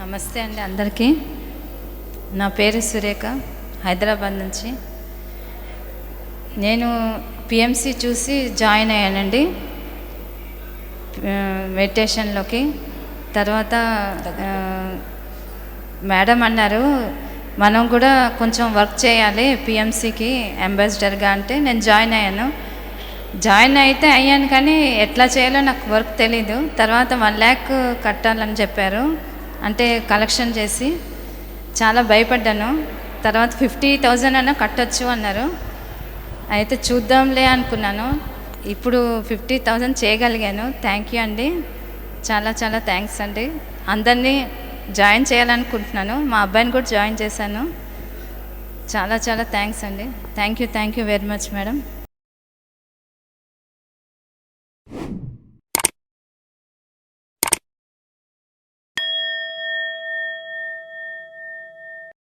నమస్తే అండి అందరికీ. నా పేరు సురేఖ హైదరాబాద్ నుంచి. నేను పిఎంసి చూసి జాయిన్ అయ్యానండి మెడిటేషన్లోకి. తర్వాత మేడం అన్నారు మనం కూడా కొంచెం వర్క్ చేయాలి పిఎంసికి అంబాసిడర్గా అంటే నేను జాయిన్ అయ్యాను. జాయిన్ అయితే అయ్యాను కానీ ఎట్లా చేయాలో నాకు వర్క్ తెలీదు. తర్వాత వన్ ల్యాక్ కట్టాలని చెప్పారు. అంటే కలెక్షన్ చేసి చాలా భయపడ్డాను. తర్వాత ఫిఫ్టీ థౌజండ్ అన్న కట్టొచ్చు అన్నారు. అయితే చూద్దాంలే అనుకున్నాను. ఇప్పుడు ఫిఫ్టీ థౌజండ్ చేయగలిగాను. థ్యాంక్ యూ అండి. చాలా చాలా థ్యాంక్స్ అండి. అందరినీ జాయిన్ చేయాలనుకుంటున్నాను. మా అబ్బాయిని కూడా జాయిన్ చేశాను. చాలా చాలా థ్యాంక్స్ అండి. Thank you thank you very much madam